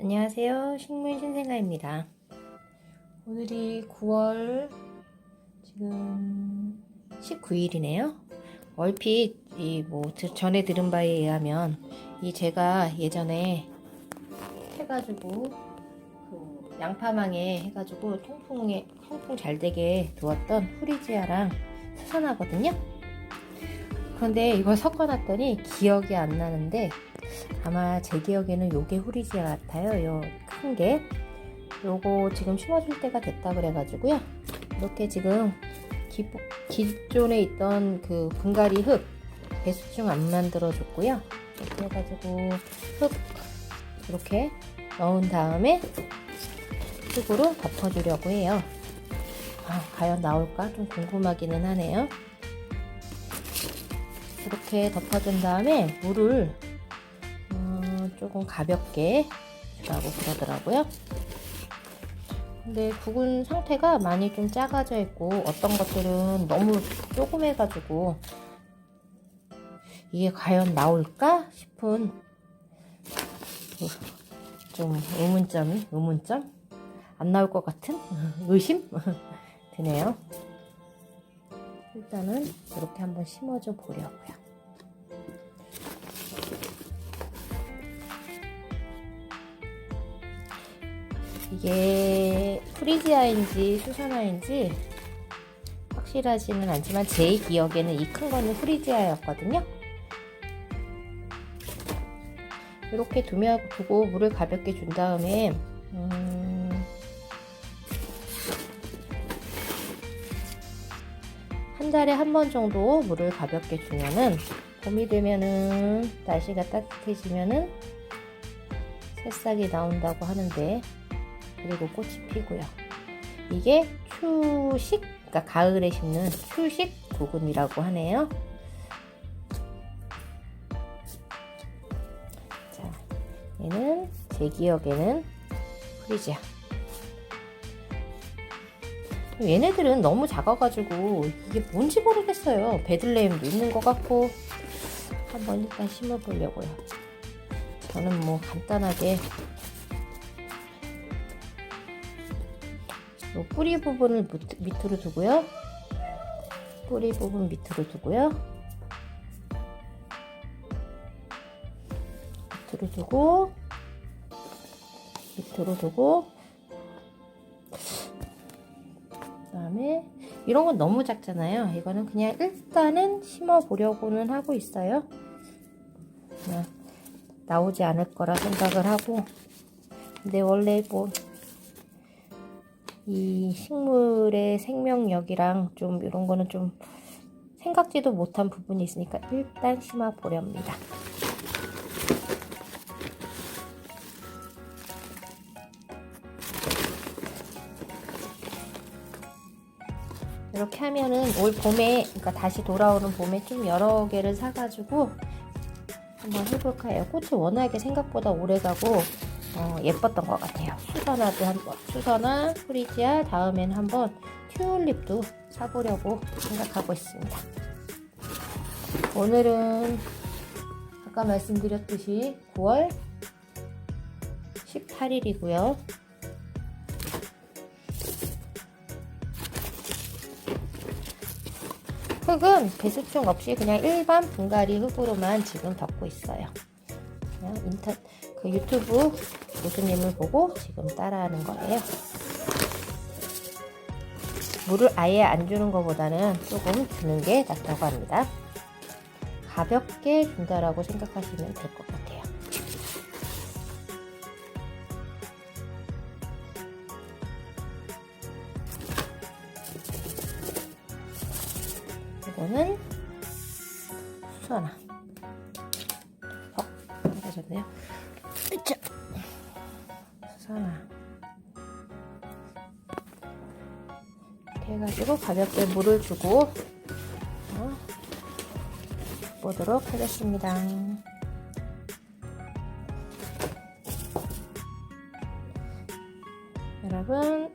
안녕하세요. 식물 신생아입니다. 오늘이 9월 지금 19일이네요. 얼핏 이 뭐 전에 들은 바에 의하면 이 제가 예전에 해가지고 그 양파망에 해가지고 통풍에 통풍 잘 되게 두었던 후리지아랑 수선하거든요. 그런데 이걸 섞어놨더니 기억이 안 나는데 아마 제 기억에는 요게 후리지아 같아요. 요 큰 게. 요거 지금 심어줄 때가 됐다 그래가지고요. 이렇게 지금 기, 기존에 있던 그 분갈이 흙 배수중 안 만들어줬고요. 이렇게 해가지고 흙 이렇게 넣은 다음에 흙으로 덮어주려고 해요. 아, 과연 나올까? 좀 궁금하기는 하네요. 이렇게 덮어준 다음에 물을 음, 조금 가볍게 주라고 그러더라고요. 근데 국은 상태가 많이 좀 작아져 있고 어떤 것들은 너무 조그매가지고 이게 과연 나올까 싶은 좀 의문점이 의문점 안 나올 것 같은 의심 드네요. 일단은 이렇게 한번 심어줘 보려고요. 이게 프리지아인지 수선화인지 확실하지는 않지만 제 기억에는 이 큰 거는 프리지아였거든요. 이렇게 두고 물을 가볍게 준 다음에 음, 한 달에 한 번 정도 물을 가볍게 주면은 봄이 되면은 날씨가 따뜻해지면은 새싹이 나온다고 하는데 그리고 꽃이 피고요. 이게 추식, 그러니까 가을에 심는 추식 구근이라고 하네요. 자, 얘는 제 기억에는 프리지아. 얘네들은 너무 작아가지고 이게 뭔지 모르겠어요. 베들레헴도 있는 것 같고 한번 일단 심어보려고요. 저는 뭐 간단하게 요 뿌리 부분을 밑으로 두고요. 뿌리 부분 밑으로 두고요. 밑으로 두고 밑으로 두고 그다음에 이런 건 너무 작잖아요. 이거는 그냥 일단은 심어 보려고는 하고 있어요. 그냥 나오지 않을 거라 생각을 하고 근데 원래 뭐 이 식물의 생명력이랑 좀 이런 거는 좀 생각지도 못한 부분이 있으니까 일단 심어 보렵니다. 이렇게 하면은 올 봄에 그러니까 다시 돌아오는 봄에 좀 여러 개를 사가지고 한번 해볼까 해요. 꽃이 워낙에 생각보다 오래가고 어, 예뻤던 것 같아요. 수선화도 한번 수선화, 프리지아 다음엔 한번 튤립도 사보려고 생각하고 있습니다. 오늘은 아까 말씀드렸듯이 9월 18일이고요. 흙은 배수충 없이 그냥 일반 분갈이 흙으로만 지금 덮고 있어요. 그냥 인터 그 유튜브 교수님을 보고 지금 따라하는 거예요. 물을 아예 안 주는 것보다는 조금 주는 게 낫다고 합니다. 가볍게 준다라고 생각하시면 될 것 같아요. 이거는 수선화. 어, 떨어졌네요. 으쌰. 수선화. 이렇게 해가지고 가볍게 물을 주고 어, 보도록 하겠습니다. 여러분